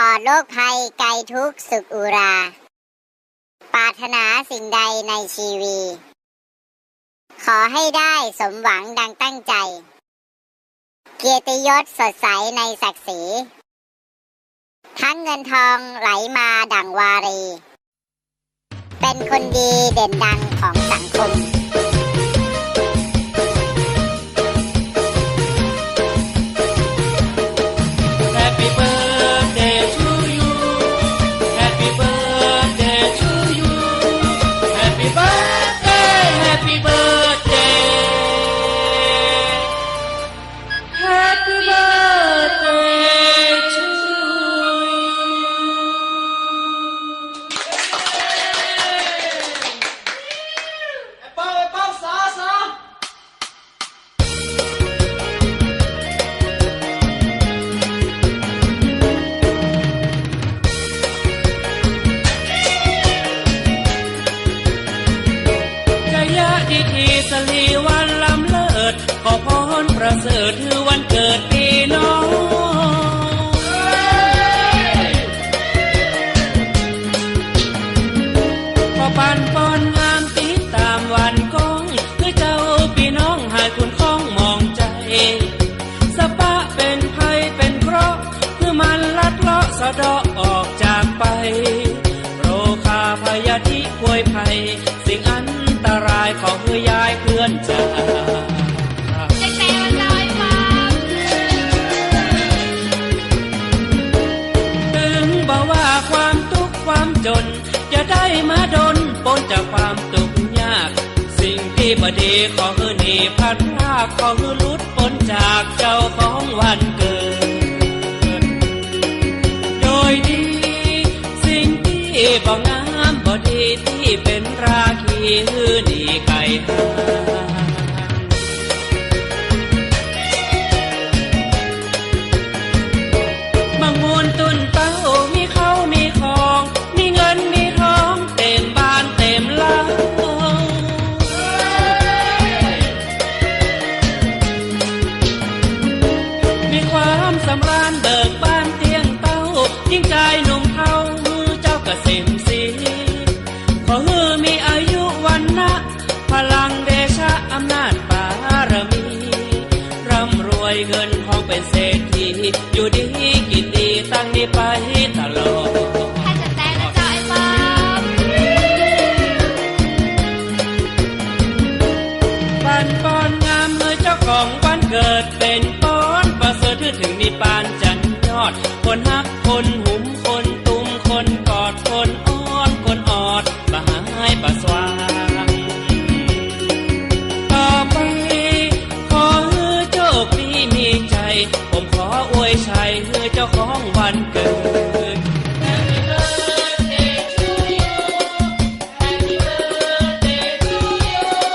ลอดโรคภัยไกลทุกสุขอุรา ปรารถนาสิ่งใดในชีวี ขอให้ได้สมหวังดังตั้งใจ เกียรติยศสดใสในศักดิ์ศรีทั้งเงินทองไหลมาดังวารี เป็นคนดีเด่นดังของสังคม พิธีสลีวันลำเลิศ ขอพรประเสริฐ ได้มาดนปนจากความตุกยาก สิ่งที่บดีขอคือหนีพัดพาขอคือหลุดปนจากเจ้าของวันเกิด โดยดี สิ่งที่บ่งามบดีที่เป็นราคี สำราญเบิกบ้านเตียงเต้ายิ่งใจหนุ่มเท่ามือเจ้าเกษมสีขอฮือมีอายุวันนะพลังเดชะอำนาจบารมีร่ำรวยเงินทองเป็นเศรษฐีอยู่ดีกินดีตั้งนี้ไปตลอดปันปอนงามมือเจ้าของวันเกิดเป็นป้อน ประเสริฐถึงนิปานจันยอด คนฮักคนหุมคนตุ้มคนกอดคนอ้อนคนออดบาหายประสวางต่อไปขอให้โชคดีมีใจ ผมขออวยชัยให้เจ้าของวันเกิด